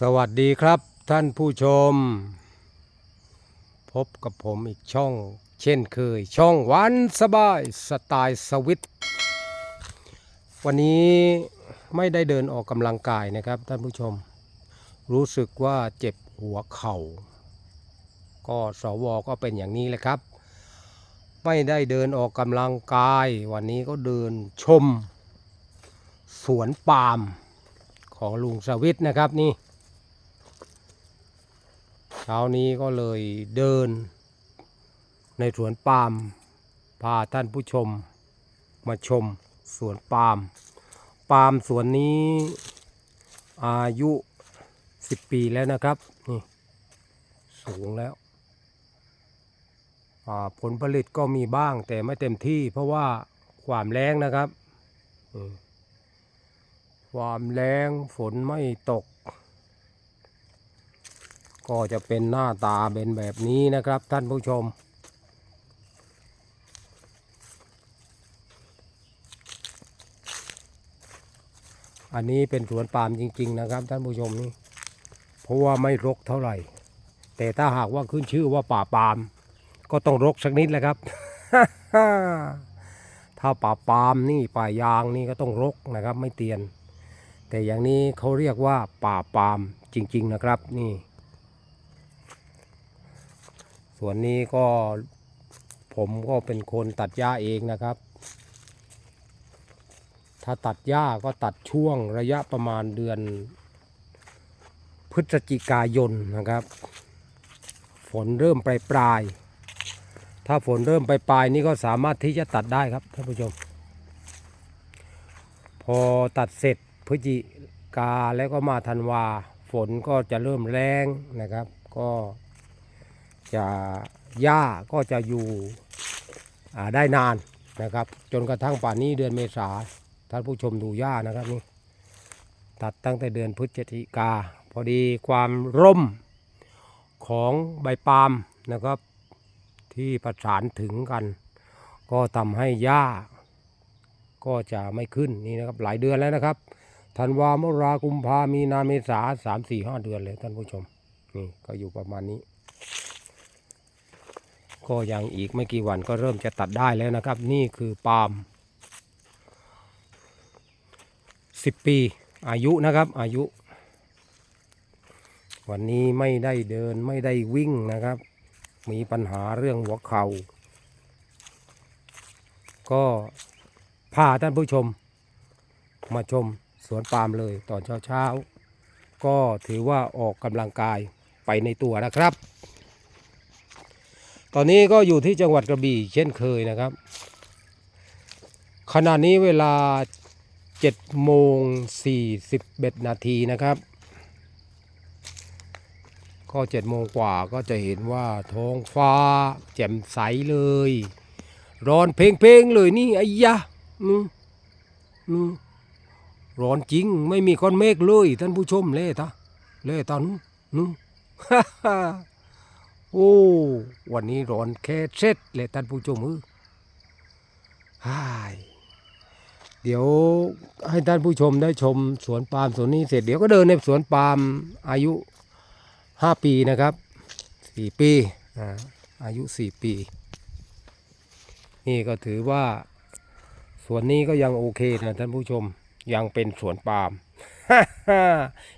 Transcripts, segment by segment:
สวัสดีครับท่านผู้ชม พบกับผมอีกช่อง เช่นเคย ช่องวันสบายสไตล์สวิตวันนี้ไม่ได้เดินออกกำลังกายนะครับท่านผู้ชม รู้สึกว่าเจ็บหัวเข่า ก็สวก็เป็นอย่างนี้แหละครับ ไม่ได้เดินออกกำลังกาย วันนี้ก็เดินชม สวนปาล์มของลุงสวิตนะครับนี่ ช้านี้ก็เลยเดิน ในสวนปาล์มพาท่านผู้ชม มาชมสวนปาล์มปาล์มสวนนี้อายุ 10 ปีแล้วนะครับนี่สูงแล้วผลผลิตก็มีบ้างแต่ไม่เต็มที่เพราะว่าความแรงนะครับ ความแรงฝนไม่ตก ก็จะเป็นหน้าตาเป็นแบบนี้นะครับท่านผู้ชม อันนี้เป็นสวนปาล์มจริง ๆ นะครับ ท่านผู้ชมนี่เพราะว่าไม่รกเท่าไหร่ แต่ถ้าหากว่าขึ้นชื่อว่าป่าปาล์มก็ต้องรกสักนิดแหละครับ ถ้าป่าปาล์มนี่ป่ายางนี่ก็ต้องรกนะครับ ไม่เตียน แต่อย่างนี้เขาเรียกว่าป่าปาล์มจริง ๆ นะครับนี่ ส่วนนี้ก็ผมก็เป็นคนตัดหญ้าเองนะครับ ถ้าตัดหญ้าก็ตัดช่วงระยะประมาณเดือน พฤศจิกายนนะครับ ฝนเริ่มปลายปลายถ้าฝนเริ่มปลายปลายนี่ก็สามารถที่จะตัดได้ครับท่านผู้ชม พอตัดเสร็จพฤศจิกาแล้วก็มาธันวา ฝนก็จะเริ่มแรงนะครับ ก็ จะหญ้าก็จะอยู่ได้นานนะครับ จนกระทั่งป่านนี้เดือนเมษาท่านผู้ชมดูหญ้านะครับนี่ตัดตั้งแต่เดือนพฤศจิกา พอดีความร่มของใบปาล์มนะครับ ที่ประสานถึงกัน ก็ทำให้หญ้าก็จะไม่ขึ้นนี่นะครับหลายเดือนแล้วนะครับธันวามกรากุมภามีนาเมษาสามสี่ห้าเดือนเลยท่านผู้ชมนี่ก็อยู่ประมาณนี้ ก็ยังอีกไม่กี่วันก็เริ่มจะตัดได้แล้วนะครับ นี่คือปาล์มสิบปีอายุนะครับอายุ วันนี้ไม่ได้เดินไม่ได้วิ่งนะครับ มีปัญหาเรื่องหัวเขา่าก็พาท่านผู้ชม มาชมสวนปาล์มเลยตอนเช้าๆก็ถือว่าออกกำลังกายไปในตัวนะครับ ตอนนี้ก็อยู่ที่จังหวัดกระบี่เช่นเคยนะครับ ขณะนี้เวลา7โมง41นาทีนะครับ ก็7โมงกว่าก็จะเห็นว่าท้องฟ้า แจ่มใสเลย ร้อนเพลงๆเลยนี่ไอ้ยะอืมอืมร้อนจริงไม่มีก้อนเมฆเลยท่านผู้ชมเล่ตาเล่ตานู้นนู้น โอ้วันนี้ร้อนแค่เช็ดเลยท่านผู้ชมเออฮ่ายเดี๋ยวให้ท่านผู้ชมได้ชมสวนปาล์มสวนนี้เสร็จเดี๋ยวก็เดินในสวนปาล์มอายุห้าปีนะครับสี่ปีอ่าอายุสี่ปี นี่ก็ถือว่าสวนนี้ก็ยังโอเคนะท่านผู้ชมยังเป็นสวนปาล์ม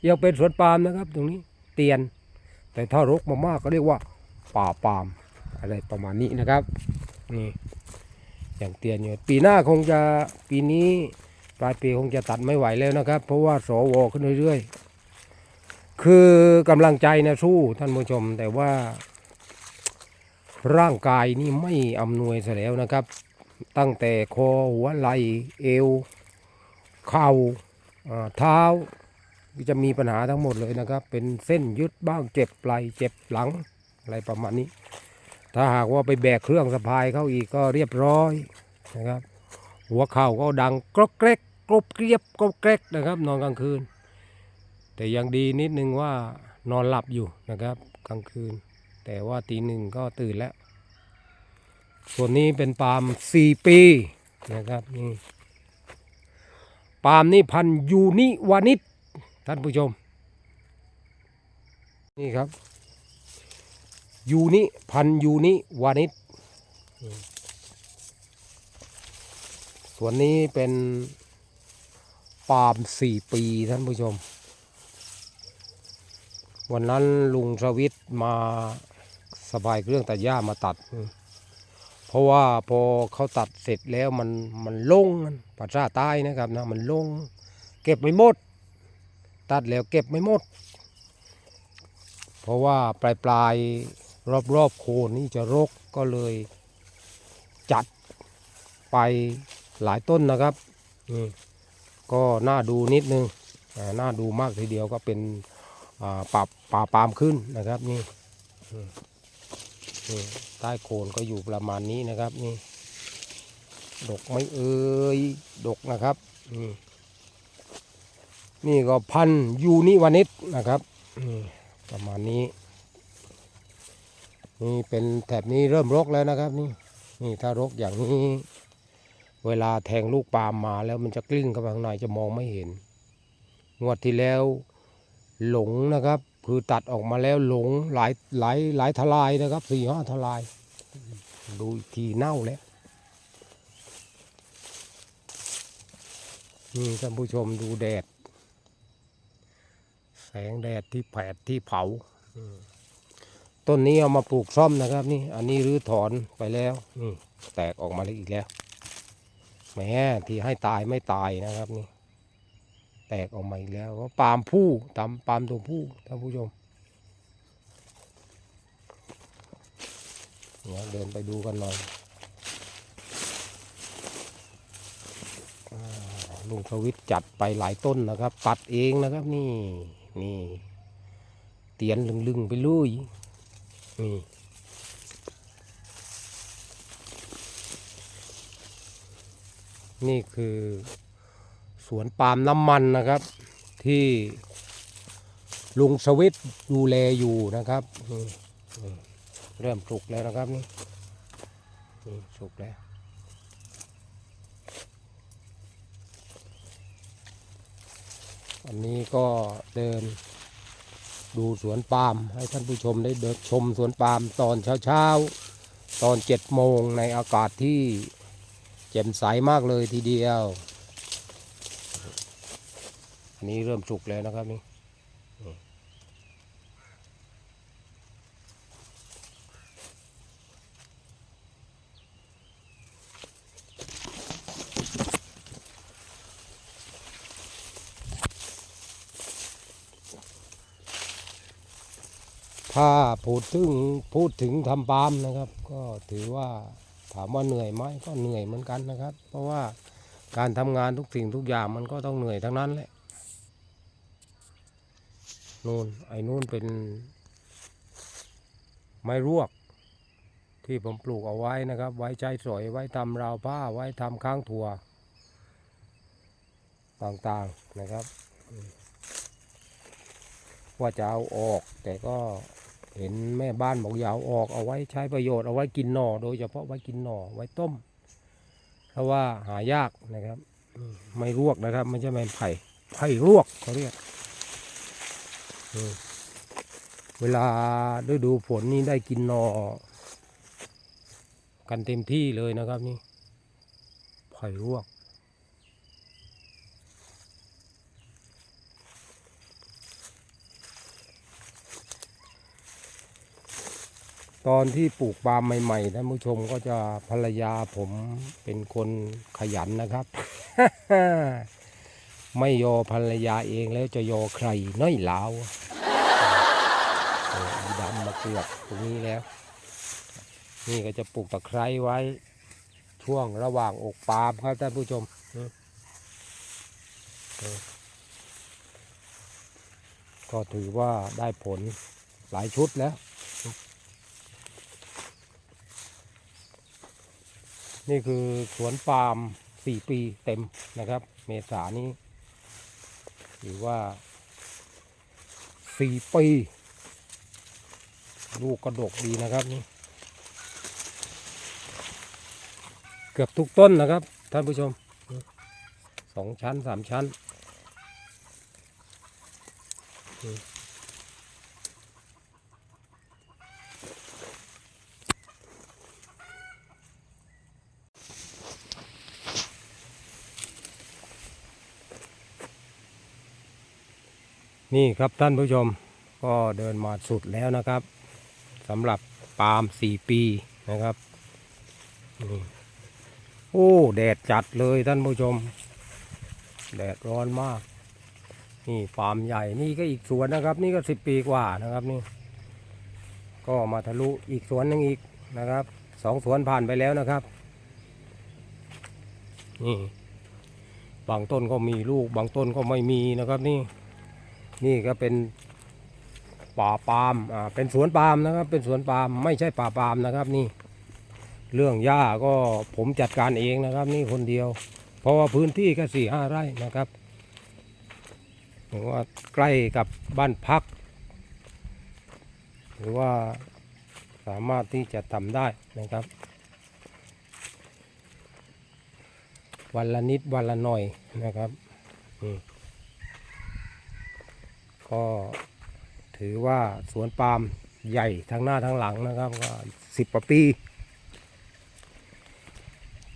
ยังเป็นสวนปาล์มนะครับ ตรงนี้เตียน แต่ถ้ารกมากๆก็เรียกว่า ป่าปามอะไรประมาณนี้นะครับนี่อย่างเตียนอยู่ปีหน้าคงจะปีนี้ปลายปีคงจะตัดไม่ไหวแล้วนะครับ เพราะว่าสวขึ้นเรื่อยๆ คือกำลังใจนะสู้ท่านผู้ชม แต่ว่า ร่างกายนี่ไม่อำนวยเสียแล้วนะครับ ตั้งแต่คอหัวไหล่เอว เข่าอ่าเท้าจะมีปัญหาทั้งหมดเลยนะครับ เป็นเส้นยึดบ้างเจ็บไหล่เจ็บหลัง อะไรประมาณนี้ ถ้าหากว่าไปแบกเครื่องสะพายเข้าอีกก็เรียบร้อยนะครับ หัวเข่าก็ดังกรอกแกรกกรบเกรียบกรบแกรกนะครับ นอนกลางคืน แต่ยังดีนิดนึงว่านอนหลับอยู่นะครับกลางคืน แต่ว่าตีหนึ่งก็ตื่นแล้ว ส่วนนี้เป็นปาล์มสี่ปีนะครับนี่ปาล์มนี่พันยูนิวานิชท่านผู้ชม นี่ครับ ยูนิพันยูนิวานิชส่วนนี้เป็นปาล์มสี่ปีท่านผู้ชม วันนั้นลุงสวิทมาสบายเครื่องตัดหญ้ามาตัด เพราะว่าพอเขาตัดเสร็จแล้วมันมันลงภาษาใต้นะครับนะมันลง เก็บไม่หมด ตัดแล้วเก็บไม่หมด เพราะว่าปลายปลาย รอบรอบๆโคนนี่จะรกก็เลยจัดไปหลายต้นนะครับนี่ก็น่าดูนิดนึงอ่าน่าดูมากทีเดียวก็เป็นอ่าป่าป่าปาล์มขึ้นนะครับนี่อืมนี่ใต้โคนก็อยู่ประมาณนี้นะครับนี่ดกไม่เอ่ยดกนะครับนี่นี่ก็พันธุ์ยูนิวานิชนะครับนี่ประมาณนี้ นี่เป็นแถบนี้เริ่มรกแล้วนะครับนี่นี่ถ้ารกอย่างนี้ เวลาแทงลูกปาล์มมาแล้วมันจะกลิ้งเข้าไปข้างในจะมองไม่เห็น งวดที่แล้วหลงนะครับ คือตัดออกมาแล้วหลงหลายหลายหลายทลายนะครับสี่ห้าทลาย ดูทีเน่าแล้วนี่ท่านผู้ชมดูแดด แสงแดดที่แผดที่เผาอืม ต้นนี้เอามาปลูกซ่อมนะครับนี่ อันนี้รื้อถอนไปแล้วนี่แตกออกมาแล้วอีกแล้วแหมที่ให้ตายไม่ตายนะครับนี่ แตกออกมาอีกแล้วว่าปาล์มผู้ตามปาล์มตัวผู้ท่านผู้ชมเดี๋ยวเดินไปดูกันหน่อยลุงสวิทจัดไปหลายต้นนะครับ ตัดเองนะครับนี่นี่เตียนลึงๆไปลุย นี่นี่คือสวนปาล์มน้ำมันนะครับ ที่ลุงสวิทดูแลอยู่นะครับเริ่มสุกแล้วนะครับนี่นี่สุกแล้วอันนี้ก็เดิน ดูสวนปาล์มให้ท่านผู้ชมได้เดินชมสวนปาล์มตอนเช้าๆ ตอนเจ็ดโมงในอากาศที่แจ่มใสมากเลยทีเดียว อันนี้เริ่มสุกแล้วนะครับนี่อืม ถ้าพูดถึงพูดถึงทำปาล์มนะครับ ก็ถือว่าถามว่าเหนื่อยไหมก็เหนื่อยเหมือนกันนะครับ เพราะว่าการทำงานทุกสิ่งทุกอย่างมันก็ต้องเหนื่อยทั้งนั้นแหละนู่นไอ้นู่นเป็นไม้รวก ที่ผมปลูกเอาไว้นะครับ ไว้ใช้สอยไว้ทำราวผ้าไว้ทำข้างถั่ว ต่างๆนะครับว่าจะเอาออกแต่ก็ เห็นแม่บ้านบอกอย่าเอาออกเอาไว้ใช้ประโยชน์เอาไว้กินหน่อ โดยเฉพาะไว้กินหน่อไว้ต้ม เพราะว่าหายากนะครับ ไม่รวกนะครับไม่ใช่ไม้ไผ่ไผ่รวกเขาเรียกเวลาฤดูฝนนี่ได้กินหนอกันเต็มที่เลยนะครับนี่ไผ่รวก ตอนที่ปลูกปาล์มใหม่ๆท่านผู้ชมก็จะภรรยาผมเป็นคนขยันนะครับ ไม่ยอภรรยาเองแล้วจะยอใครน้อยหลาวดำมาเกือบตรงนี้แล้ว นี่ก็จะปลูกตะไคร้ไว้ ช่วงระหว่างอกปาล์มครับท่านผู้ชมก็ถือว่าได้ผลหลายชุดแล้ว นี่คือสวนปาล์มสี่ปีเต็มนะครับ เมษานี้ถือว่าสี่ปี ลูกกระดกดีนะครับนี่เกือบทุกต้นนะครับ ท่านผู้ชมสองชั้นสามชั้น นี่ครับท่านผู้ชมก็เดินมาสุดแล้วนะครับสำหรับปาล์มสี่ปีนะครับนี่โอ้แดดจัดเลยท่านผู้ชม แดดร้อนมาก นี่ปาล์มใหญ่นี่ก็อีกสวนนะครับ นี่ก็สิบปีกว่านะครับนี่ ก็มาทะลุอีกสวนหนึงอีกนะครับสองสวนผ่านไปแล้วนะครับนี่บางต้นก็มีลูกบางต้นก็ไม่มีนะครับนี่ นี่ก็เป็นป่าปาล์มอ่าเป็นสวนปาล์มนะครับ เป็นสวนปาล์มไม่ใช่ป่าปาล์มนะครับนี่ เรื่องหญ้าก็ผมจัดการเองนะครับ นี่คนเดียว เพราะว่าพื้นที่แค่สี่ห้าไร่นะครับหรือว่าใกล้กับบ้านพัก หรือว่าสามารถที่จะทำได้นะครับ วันละนิดวันละหน่อยนะครับอืม ก็ถือว่าสวนปาล์มใหญ่ทั้งหน้าทั้งหลังนะครับก็สิบกว่าปี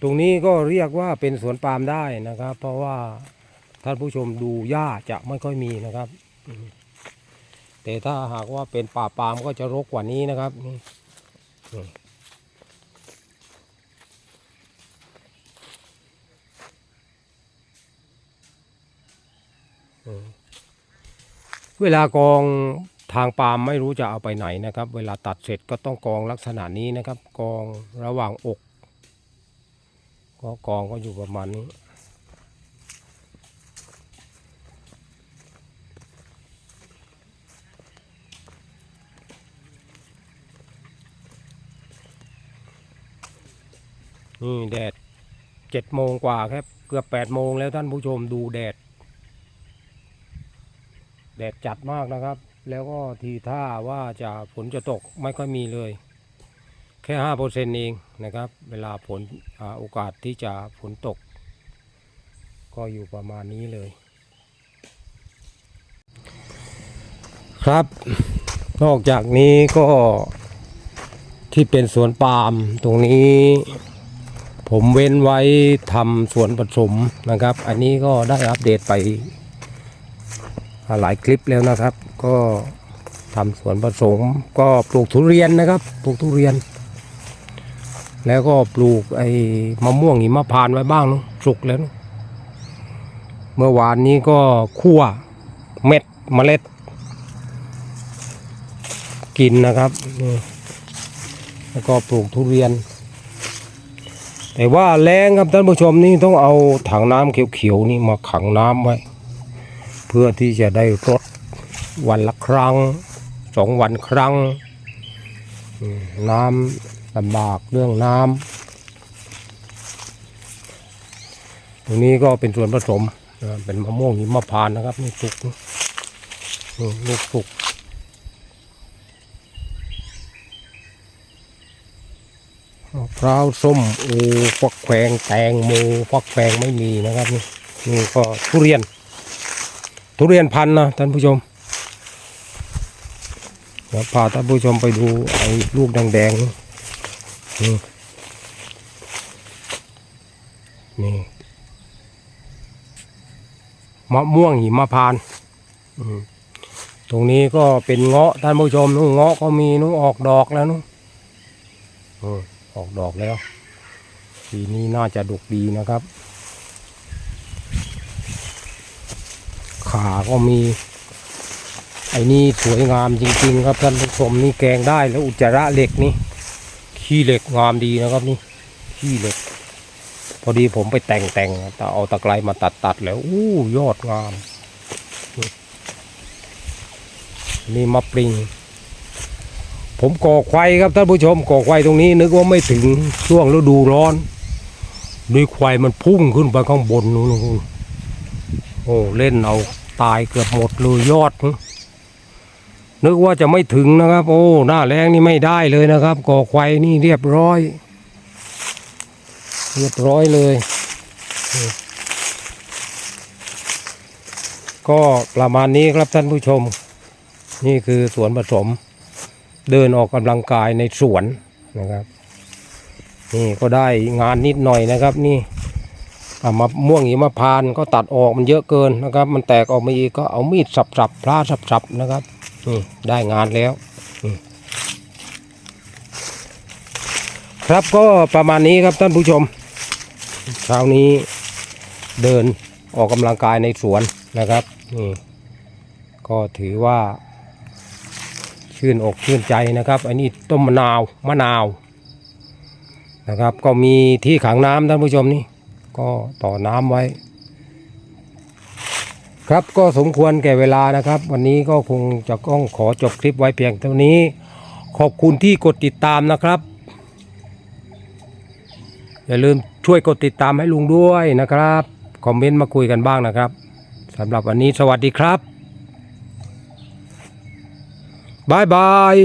ตรงนี้ก็เรียกว่าเป็นสวนปาล์มได้นะครับ เพราะว่าท่านผู้ชมดูหญ้าจะไม่ค่อยมีนะครับ แต่ถ้าหากว่าเป็นป่าปาล์มก็จะรกกว่านี้นะครับนี่อืม เวลากองทางปาล์มไม่รู้จะเอาไปไหนนะครับ เวลาตัดเสร็จก็ต้องกองลักษณะนี้นะครับ กองระหว่างอก ก็กองก็อยู่ประมาณนี้ นี่แดดเจ็ดโมงกว่าครับ เกือบแปดโมงแล้วท่านผู้ชมดูแดด แดดจัดมากนะครับ แล้วก็ทีท่าว่าจะฝนจะตกไม่ค่อยมีเลย แค่ห้าเปอร์เซ็นต์เองนะครับ เวลาฝนอโอกาสที่จะฝนตก ก็อยู่ประมาณนี้เลย ครับ นอกจากนี้ก็ที่เป็นสวนปาล์มตรงนี้ผมเว้นไว้ทำสวนผสมนะครับ อันนี้ก็ได้อัปเดตไป หลายคลิปแล้วนะครับ ก็ทำสวนผสมก็ปลูกทุเรียนนะครับ ปลูกทุเรียน แล้วก็ปลูกไอ้มะม่วงหิมพานไว้บ้างนอะสุกแล้วเนะเมื่อวานนี้ก็คั่วเม็ดเมล็ด กินนะครับแล้วก็ปลูกทุเรียน แต่ว่าแรงครับท่านผู้ชมนี่ต้องเอาถังน้ำเขียวๆนี่มาขังน้ำไว้ เพื่อที่จะได้รดวันละครั้งสองวันครั้ง น้ำลำบากเรื่องน้ำตรงนี้ก็เป็นส่วนผสมเป็นมะม่วงหิมพานนะครับนี่สุกลูกสุกมะพร้าวส้มโอฟักแขวงแตงโมฟักแฟงไม่มีนะครับนี่นี่ก็ทุเรียน ทุเรียนพันนะท่านผู้ชมเดี๋ยวพาท่านผู้ชมไปดูไอ้ลูกแดงๆนี่นี่มะม่วงหิมะพานตรงนี้ก็เป็นเงาะท่านผู้ชมนู้เงาะก็มีนู้ออกดอกแล้วนู้นอืมออกดอกแล้วปีนี้น่าจะดกดีนะครับ ขาก็มี ไอ้นี่สวยงามจริงๆ ครับท่านผู้ชมนี่แกงได้แล้วอุจจาระเหล็กนี่ขี้เหล็กงามดีนะครับนี่ขี้เหล็ก พอดีผมไปแต่งแต่งแต่เอาตะไคร้มาตัดตัดแล้วอู้ยอดงาม นี่มะปริง ผมก่อไฟครับท่านผู้ชมก่อไฟตรงนี้ นึกว่าไม่ถึงช่วงฤดูร้อนด้วยไฟมันพุ่งขึ้นไปข้างบนนู้น อ้เล่นเอาตายเกือบหมดเลยยอด นึกว่าจะไม่ถึงนะครับ โอ้หน้าแรงนี่ไม่ได้เลยนะครับก่อไฟนี่เรียบร้อย เรียบร้อยเลย ก็ประมาณนี้ครับท่านผู้ชม นี่คือสวนผสม เดินออกกำลังกายในสวนนะครับ นี่ก็ได้งานนิดหน่อยนะครับนี่ มะม่วงหิมพานก็ตัดออกมันเยอะเกินนะครับ มันแตกออกมาอีกก็เอามีดสับๆพลาสับๆนะครับนี่ได้งานแล้วครับก็ประมาณนี้ครับท่านผู้ชมเช้านี้เดินออกกำลังกายในสวนนะครับนี่ก็ถือว่าชื่นอกชื่นใจนะครับอันนี้ต้มมะนาวมะนาวนะครับ ก็มีที่ขังน้ำท่านผู้ชมนี่ ก็ต่อน้ำไว้ ครับก็สมควรแก่เวลานะครับ วันนี้ก็คงจะต้องขอจบคลิปไว้เพียงเท่านี้ ขอบคุณที่กดติดตามนะครับ อย่าลืมช่วยกดติดตามให้ลุงด้วยนะครับ คอมเมนต์มาคุยกันบ้างนะครับสำหรับวันนี้สวัสดีครับบายบาย